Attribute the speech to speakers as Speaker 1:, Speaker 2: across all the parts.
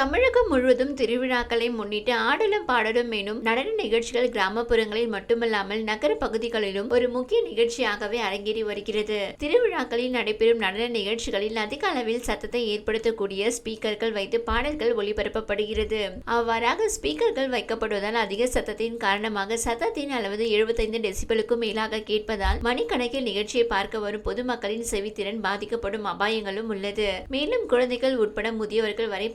Speaker 1: தமிழகம் முழுவதும் திருவிழாக்களை முன்னிட்டு ஆடலும் பாடலும் எனும் நடன நிகழ்ச்சிகள் கிராமப்புறங்களில் மட்டுமல்லாமல் நகர பகுதிகளிலும் ஒரு முக்கிய நிகழ்ச்சியாகவே அரங்கேறி வருகிறது. திருவிழாக்களில் நடைபெறும் நடன நிகழ்ச்சிகளில் அதிக அளவில் சத்தத்தை ஏற்படுத்தக்கூடிய ஸ்பீக்கர்கள் வைத்து பாடல்கள் ஒளிபரப்பப்படுகிறது. அவ்வாறாக ஸ்பீக்கர்கள் வைக்கப்படுவதால் அதிக சத்தத்தின் காரணமாக சத்தத்தின் அளவு எழுபத்தைந்து டெசிபலுக்கும் மேலாக கேட்பதால் மணிக்கணக்கில் நிகழ்ச்சியை பார்க்க வரும் பொதுமக்களின் செவித்திறன் பாதிக்கப்படும் அபாயங்களும் உள்ளது. மேலும் குழந்தைகள் உட்பட முதியவர்கள் வரை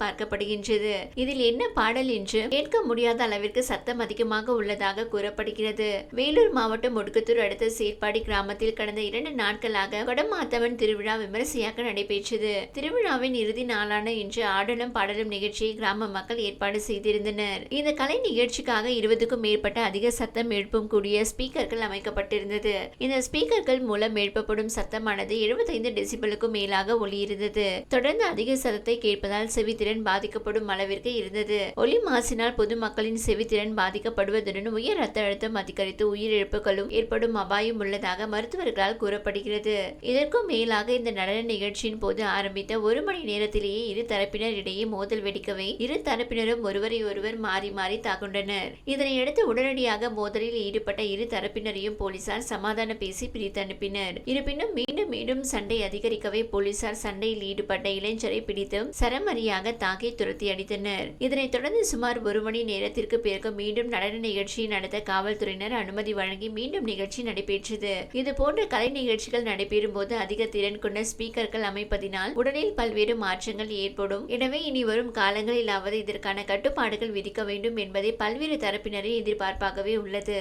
Speaker 1: பார்க்கப்படுகின்றது இதில் என்ன பாடல் என்று கேட்க முடியாத அளவிற்கு சத்தம் அதிகமாக உள்ளதாக கூறப்படுகிறது. வேலூர் மாவட்டம் ஒடுக்கத்தூர் அடுத்த சீர்பாடி கிராமத்தில் கடந்த இரண்டு நாட்களாக கொடமாத்தவன் திருவிழா விமரிசையாக நடைபெற்றது. திருவிழாவின் இறுதி நாளான இன்று ஆடலும் பாடலும் நிகழ்ச்சியை கிராம மக்கள் ஏற்பாடு செய்திருந்தனர். இந்த கலை நிகழ்ச்சிக்காக இருபதுக்கும் மேற்பட்ட அதிக சத்தம் எழுப்பும் கூடிய ஸ்பீக்கர்கள் அமைக்கப்பட்டிருந்தது. இந்த ஸ்பீக்கர்கள் மூலம் எழுப்பப்படும் சத்தமானது எழுபத்தைந்து டெசிபலுக்கும் மேலாக ஒளியிருந்தது தொடர்ந்து அதிக சத்தத்தை கேட்பதால் செவித்திறன் பாதிக்கப்பட்டது பாதிக்கப்படும் அளவிற்கு இருந்தது. ஒலி மாசினால் பொதுமக்களின் செவித்திறன் பாதிக்கப்படுவதுடன் உயர் ரத்த அழுத்தம் அதிகரித்து உயிரிழப்புகளும் ஏற்படும் அபாயம் உள்ளதாக மருத்துவர்களால் கூறப்படுகிறது. இதற்கும் மேலாக இந்த நடன நிகழ்ச்சியின் போது ஆரம்பித்த ஒரு மணி நேரத்திலேயே இரு தரப்பினரிடையே மோதல் வெடிக்கவே இரு தரப்பினரும் ஒருவரை ஒருவர் மாறி மாறி தாக்குண்டனர் இதனையடுத்து உடனடியாக மோதலில் ஈடுபட்ட இரு தரப்பினரையும் போலீசார் சமாதான பேசி பிரித்து அனுப்பினர். இருப்பினும் மீண்டும் மீண்டும் சண்டை அதிகரிக்கவே போலீசார் சண்டையில் ஈடுபட்ட இளைஞரை பிடித்து சரமரியாக தாக்கி துரத்து அடித்தனர் இதனைத் தொடர்ந்து சுமார் ஒரு மணி நேரத்திற்கு பிறகு மீண்டும் நடன நிகழ்ச்சியை நடத்த காவல்துறையினர் அனுமதி வழங்கி மீண்டும் நிகழ்ச்சி நடைபெற்றது. இது போன்ற கலை நிகழ்ச்சிகள் நடைபெறும் போது அதிக திறன் கொண்ட ஸ்பீக்கர்கள் அமைப்பதினால் உடலில் பல்வேறு மாற்றங்கள் ஏற்படும். எனவே இனி வரும் காலங்களிலாவது இதற்கான கட்டுப்பாடுகள் விதிக்க வேண்டும் என்பதே பல்வேறு தரப்பினரின் எதிர்பார்ப்பாகவே உள்ளது.